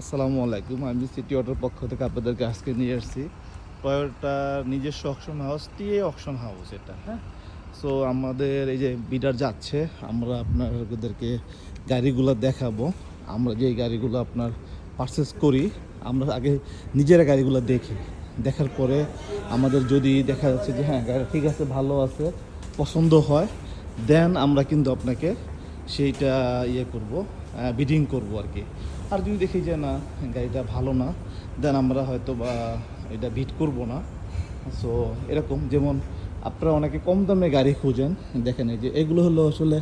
আসসালামু আলাইকুম। আমি সিটি অটোর পক্ষ থেকে আপনাদেরকে আজকে নিয়ে এসেছি টয়োটা নিজস্ব auction house TA auction house এটা হ্যাঁ? সো আমাদের এই যে বিডার যাচ্ছে, আমরা আপনাদেরকে গাড়িগুলো দেখাবো। আমরা যে গাড়িগুলো আপনার পারচেস করি, আমরা আগে নিজেরা গাড়িগুলো দেখি। দেখার পরে আমাদের যদি দেখা যাচ্ছে যে হ্যাঁ গাড়ি ঠিক আছে, ভালো আছে, পছন্দ হয় দেন আমরা কিন্তু আপনাকে সেইটা ইয়ে করব। বিডিং করব আর কি আর যদি দেখি যে না, গাড়িটা ভালো না দেন আমরা হয়তো বা এটা বিট করব না। সো এরকম, যেমন আপনারা অনেকে কম দামে গাড়ি খুঁজেন, দেখেন এই যে এগুলো হলো আসলে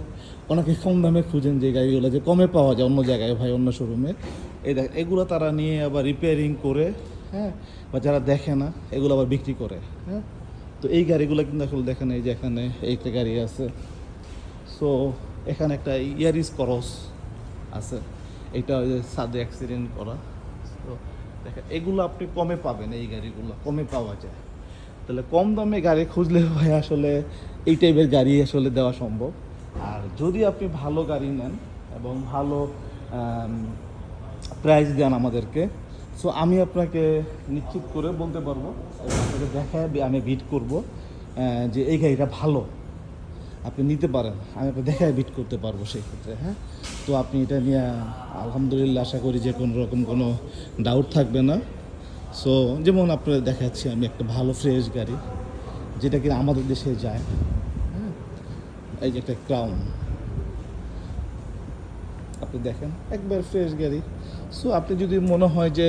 অনেকে কম দামে খুঁজেন যে গাড়িগুলো যে কমে পাওয়া যায় অন্য জায়গায় ভাই, অন্য শোরুমে এই দেখ, এগুলো তারা নিয়ে আবার রিপেয়ারিং করে হ্যাঁ বা যারা দেখে না, এগুলো আবার বিক্রি করে হ্যাঁ। তো এই গাড়িগুলো কিন্তু আসলে দেখেন এই যে এখানে এইটা গাড়ি আছে। সো এখানে একটা ইয়ারিস করস আছে। এটা ওই যে সাদে অ্যাক্সিডেন্ট করা। তো দেখেন এগুলো আপনি কমে পাবেন এই গাড়িগুলো, কমে পাওয়া যায়। তাহলে কম দামে গাড়ি খুঁজলে ভাই আসলে এই টাইপের গাড়ি আসলে দেওয়া সম্ভব। আর যদি আপনি ভালো গাড়ি নেন এবং ভালো প্রাইস দেন আমাদেরকে সো আমি আপনাকে নিশ্চিত করে বলতে পারব আপনাকে দেখায় আমি বিট করব যে এই গাড়িটা ভালো। আপনি নিতে পারেন। আমি আপনাকে দেখায় বিট করতে পারব সেই ক্ষেত্রে হ্যাঁ? তো আপনি এটা নিয়ে, আলহামদুলিল্লাহ আশা করি যে কোনো রকম কোনো ডাউট থাকবে না। সো যেমন আপনাদের দেখাচ্ছি, আমি একটা ভালো ফ্রেশ গাড়ি, যেটা কিনা আমাদের দেশে যায় হ্যাঁ? এই যে একটা ক্রাউন আপনি দেখেন, একবার ফ্রেশ গাড়ি। সো আপনি যদি মনে হয় যে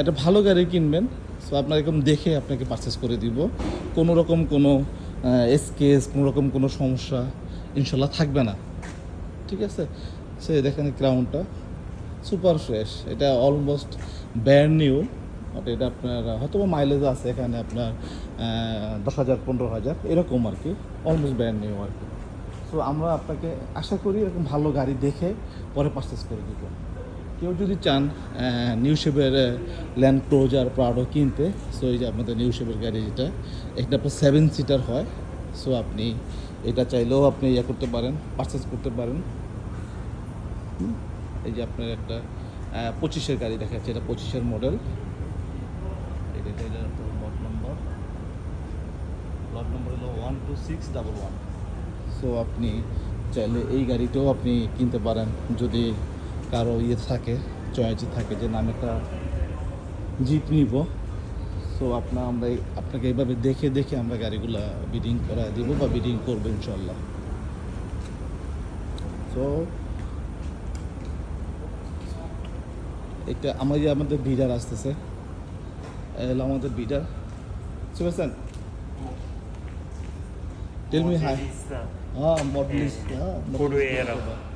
একটা ভালো গাড়ি কিনবেন সো আপনার এরকম দেখে আপনাকে পারচেস করে দিব। কোনো রকম কোনো স্কেচ কোনো রকম কোনো সমস্যা ইনশাল্লাহ থাকবে না। ঠিক আছে? সে দেখেন ক্রাউনটা সুপার ফ্রেশ এটা অলমোস্ট ব্যান্ড নিউ এটা আপনার হয়তো মাইলেজ আছে এখানে আপনার দশ হাজার, পনেরো হাজার, এরকম আর কি অলমোস্ট ব্যান্ড নিউ আর কি সো আমরা আপনাকে আশা করি এরকম ভালো গাড়ি দেখে পরে পারচেস করে দিব। কেউ যদি চান নিউ শেপের ল্যান্ড ক্লোজার প্রাডো কিনতে সো এই যে আপনাদের নিউ শেপের গাড়ি যেটা এটা আপনার সেভেন সিটার হয় সো আপনি এটা চাইলেও আপনি ইয়ে করতে পারেন পারচেস করতে পারেন। এই যে আপনার একটা পঁচিশের গাড়ি দেখা যাচ্ছে এটা পঁচিশের মডেল এটা নম্বর নম্বর হলো one two six double one so আপনি চাইলে এই গাড়িটাও আপনি কিনতে পারেন, যদি কারও ইয়ে থাকে চয়েসে থাকে যে না আমি একটা জিপ নিব। সো আপনার আমরা আপনাকে এইভাবে দেখে দেখে আমরা গাড়িগুলো বিডিং করা দিব বা বিডিং করব ইনশাল্লাহ সো এটা আমার যে আমাদের বিডার আসতেছে এ হলো আমাদের বিডার শুনেছেন টেল মি হাই হ্যাঁ মডেলিস্ট হ্যাঁ.